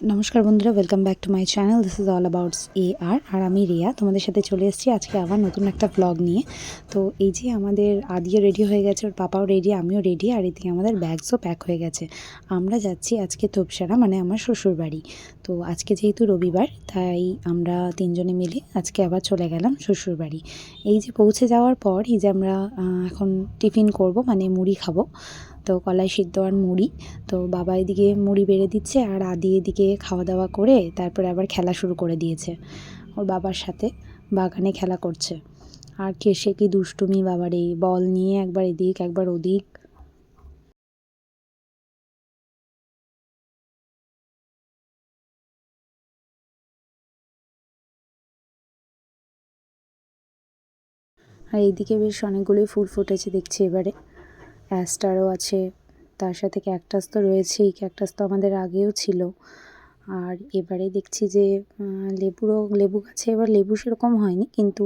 নমস্কার বন্ধুরা welcome back to my channel this is all abouts A R R আমি রিয়া। তোমাদের সাথে চলে এসেছি আজকে আবার নতুন একটা ব্লগ নিয়ে। তো এই যে আমাদের আদিও রেডি হয়ে গেছে, ওর পাপাও রেডি আমিও রেডি আর এদিকে আমাদের ব্যাগসও প্যাক হয়ে গেছে। আমরা যাচ্ছি আজকে তোপসারা মানে আমার শ্বশুর বাড়ি। তো আজকে যেহেতু রবিবার, তাই আমরা তিনজনে মিলে আজকে আবার চলে গেলাম শ্বশুর বাড়ি। এই যে পৌঁছে যাওয়ার পর এই যে আমরা এখন টিফিন করব মানে মুড়ি খাব। তো কলাই সিদ্ধ আর মুড়ি। তো বাবা এদিকে মুড়ি বেড়ে দিচ্ছে আর আদি এদিকে খাওয়া দাওয়া করে তারপরে আবার খেলা শুরু করে দিয়েছে। ওর বাবার সাথে বাগানে খেলা করছে। আর কে সে কি দুষ্টুমি বাবার এই বল নিয়ে একবার এদিক, একবার ওদিক। আর এইদিকে বেশ অনেকগুলোই ফুল ফুটেছে দেখছি এবারে। অ্যাস্টারও আছে, তার সাথে ক্যাকটাস তো রয়েছেই, ক্যাকটাস তো আমাদের আগেও ছিল। আর এবারে দেখছি যে লেবুরও, লেবু গাছে এবার লেবু সেরকম হয়নি, কিন্তু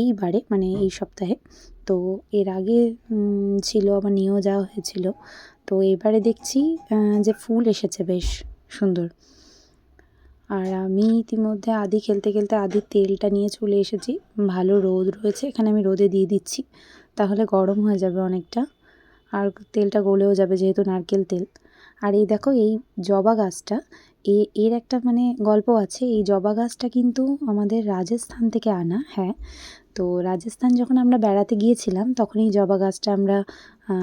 এইবারে মানে এই সপ্তাহে, তো এর আগে ছিল, আবার নিয়েও যাওয়া হয়েছিল। তো এবারে দেখছি যে ফুল এসেছে বেশ সুন্দর। আর আমি ইতিমধ্যে আদি খেলতে খেলতে আদি তেলটা নিয়ে চলে এসেছি। ভালো রোদ রয়েছে, এখানে আমি রোদে দিয়ে দিচ্ছি, তাহলে গরম হয়ে যাবে অনেকটা। আর তেলটা গলেও যাবে যেহেতু নারকেল তেল। আর এই দেখো, এই জবা গাছটা, এ, এর একটা মানে গল্প আছে, এই জবা গাছটা কিন্তু আমাদের রাজস্থান থেকে আনা হ্যাঁ। তো রাজস্থান যখন আমরা বেড়াতে গিয়েছিলাম, তখন এই জবা গাছটা আমরা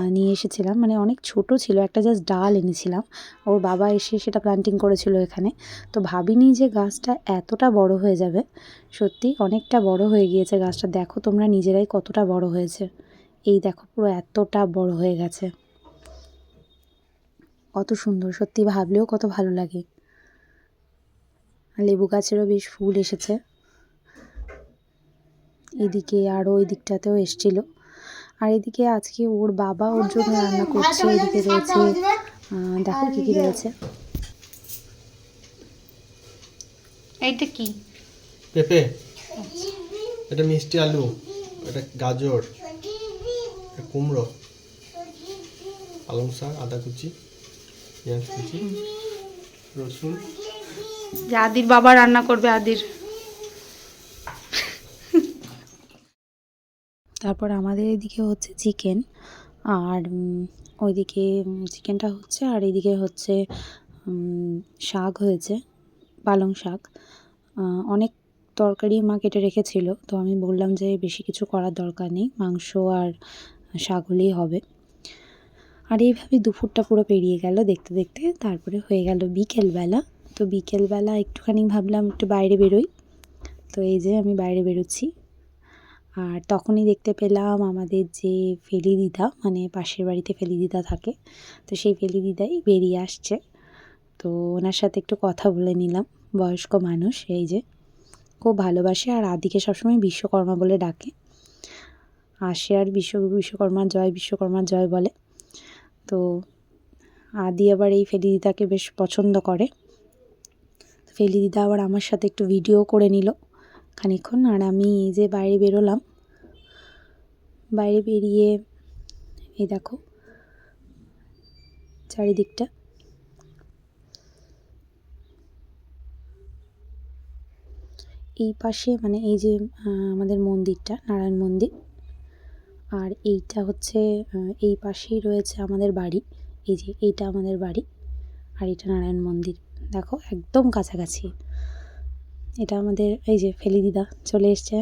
নিয়ে এসেছিলাম। মানে অনেক ছোট ছিল, একটা জাস্ট ডাল এনেছিলাম। ওর বাবা এসে সেটা প্লান্টিং করেছিল এখানে। তো ভাবিনি যে গাছটা এতটা বড় হয়ে যাবে। সত্যি অনেকটা বড় হয়ে গিয়েছে গাছটা। দেখো তোমরা নিজেরাই কতটা বড় হয়েছে। এই দেখো পুরো এতটা বড় হয়ে গেছে। কত সুন্দর সত্যি ভাবলেও কত ভালো লাগে। লেবু গাছেরও বেশ ফুল এসেছে। এদিকে আরও ওই দিকটাতেও এসছিল। আর এদিকে আজকে ওর বাবা ওর জন্য রান্না করছে এদিকে রয়েছে দেখো কী কী রয়েছে। এইটা কি? পেঁপে। এটা মিষ্টি আলু এটা গাজর। কুমড়ো, পালং শাক, আদা কুচি, পেঁয়াজ কুচি, রসুন। যে আদির বাবা রান্না করবে আদির। তারপর আমাদের এদিকে হচ্ছে চিকেন, আর ওইদিকে চিকেনটা হচ্ছে, আর এদিকে হচ্ছে শাক হয়েছে, পালং শাক। অনেক তরকারি মা কেটে রেখেছিল, তো আমি বললাম যে বেশি কিছু করার দরকার নেই, মাংস আর হলেই হবে। আর এইভাবে দুপুরটা পুরো পেরিয়ে গেল দেখতে দেখতে। তারপরে হয়ে গেল বিকেলবেলা। তো বিকেলবেলা একটুখানি ভাবলাম একটু বাইরে বেরোই। তো এই যে আমি বাইরে বেরোচ্ছি। আর তখনই দেখতে পেলাম আমাদের যে ফেলি দিদা মানে পাশের বাড়িতে ফেলি দিদা থাকে, তো সেই ফেলি দিদাই বেরিয়ে আসছে। তো ওনার সাথে একটু কথা বলে নিলাম, বয়স্ক মানুষ, এই যে। খুব ভালোবাসে আর আদিকে সবসময় বিশ্বকর্মা বলে ডাকে। আসে আর বিশ্ব বিশ্বকর্মা জয় বিশ্বকর্মা জয় বলে। তো আদি আবার এই ফেলি দিদাকে বেশ পছন্দ করে। ফেলি দিদা আবার আমার সাথে একটু ভিডিও করে নিল খানিকক্ষণ। আর আমি এই যে বাইরে বেরোলাম, বাইরে বেরিয়ে এই দেখো চারিদিকটা। এই পাশে মানে এই যে আমাদের মন্দিরটা, নারায়ণ মন্দির। আর এইটা হচ্ছে এই পাশেই রয়েছে আমাদের বাড়ি। এই যে এইটা আমাদের বাড়ি আর এটা নারায়ণ মন্দির। দেখো একদম কাছাকাছি। এটা আমাদের, এই যে ফেলি দিদা চলে এসছে।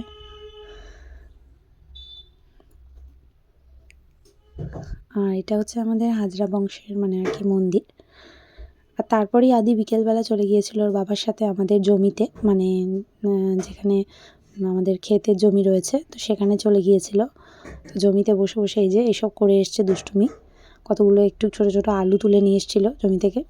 আর এটা হচ্ছে আমাদের হাজরা বংশের মানে আর কি মন্দির। আর তারপরেই আদি বিকেলবেলা চলে গিয়েছিল ওর বাবার সাথে আমাদের জমিতে। মানে যেখানে আমাদের ক্ষেতের জমি রয়েছে, তো সেখানে চলে গিয়েছিল। জমিতে বসে বসে এই যে এসব করে এসছে দুষ্টুমি। কতগুলো একটু ছোট ছোট আলু তুলে নিয়ে এসছিল জমি থেকে।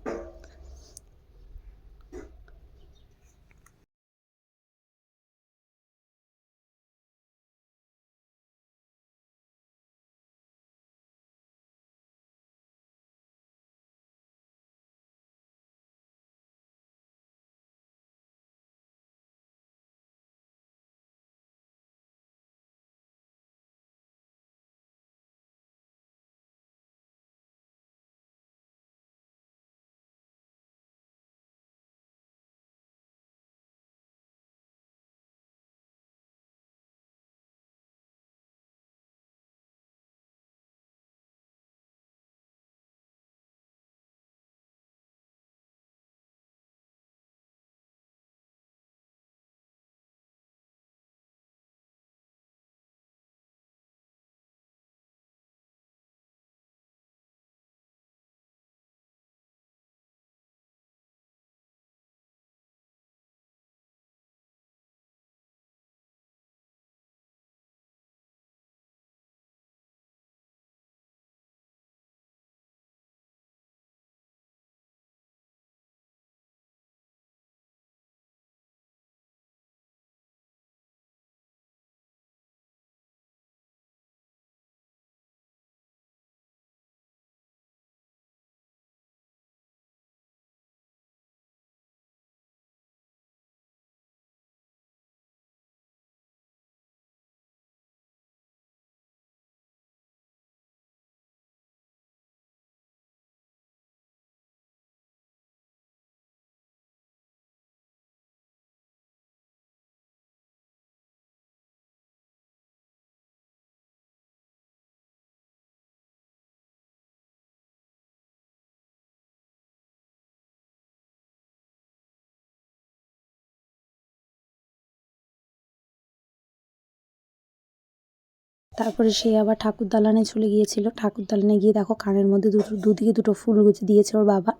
তারপরে সে আবার ঠাকুর দালানে চলে গিয়েছিল। ঠাকুর দালানে গিয়ে দেখো কানের মধ্যে দুটো, দুদিকে দুটো ফুল গুছে দিয়েছে ওর বাবা।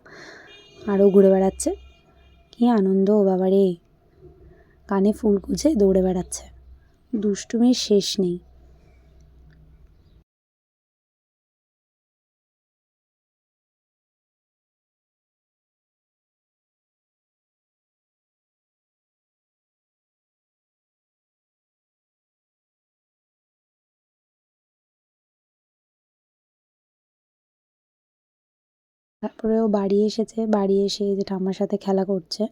আরও ঘুরে বেড়াচ্ছে। কি আনন্দ বাবারে। কানে ফুল গুজে দৌড়ে বেড়াচ্ছে। দুষ্টুমির শেষ নেই। তারপরে ও বাড়ি এসেছে বাড়ি এসে যে ঠাম্মার সাথে খেলা করছে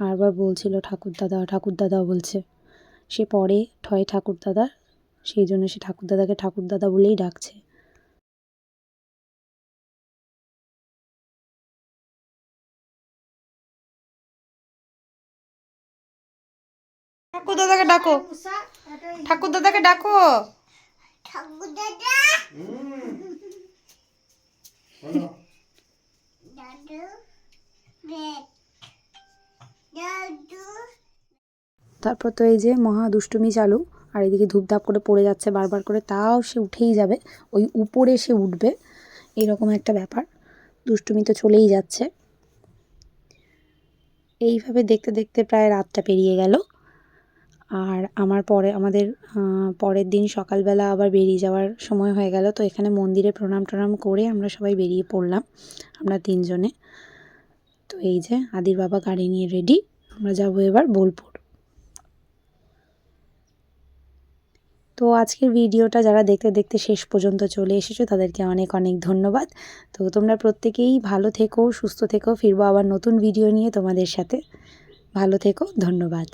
আর আবার বলছিল ঠাকুর দাদা ঠাকুর দাদা বলছে সে পরে ঠয় ঠাকুর দাদা সেই জন্য সে ঠাকুর দাদাকে ঠাকুর দাদা বলেই ডাকছে। ঠাকুর দাদাকে ডাকো। ঠাকুর দাদাকে ডাকো তারপর তো এই যে মহা দুষ্টুমি চালু, আর এদিকে ধূপধাপ করে পড়ে যাচ্ছে বারবার করে, তাও সে উঠেই যাবে, ওই উপরে সে উঠবে, এরকম একটা ব্যাপার, দুষ্টুমি তো চলেই যাচ্ছে। এইভাবে দেখতে দেখতে প্রায় রাতটা পেরিয়ে গেল। আর আমার পরে, আমাদের পরের দিন সকালবেলা আবার বেরিয়ে যাওয়ার সময় হয়ে গেল। তো এখানে মন্দিরে প্রণাম টনাম করে আমরা সবাই বেরিয়ে পড়লাম, আমরা তিনজনে। তো এই যে আদির বাবা গাড়ি নিয়ে রেডি আমরা যাব এবার বোলপুর। তো আজকের ভিডিওটা যারা দেখতে দেখতে শেষ পর্যন্ত চলে এসেছ, তাদেরকে অনেক অনেক ধন্যবাদ। তো তোমরা প্রত্যেকেই ভালো থেকো, সুস্থ থেকো, ফিরবো আবার নতুন ভিডিও নিয়ে তোমাদের সাথে। ভালো থেকো, ধন্যবাদ।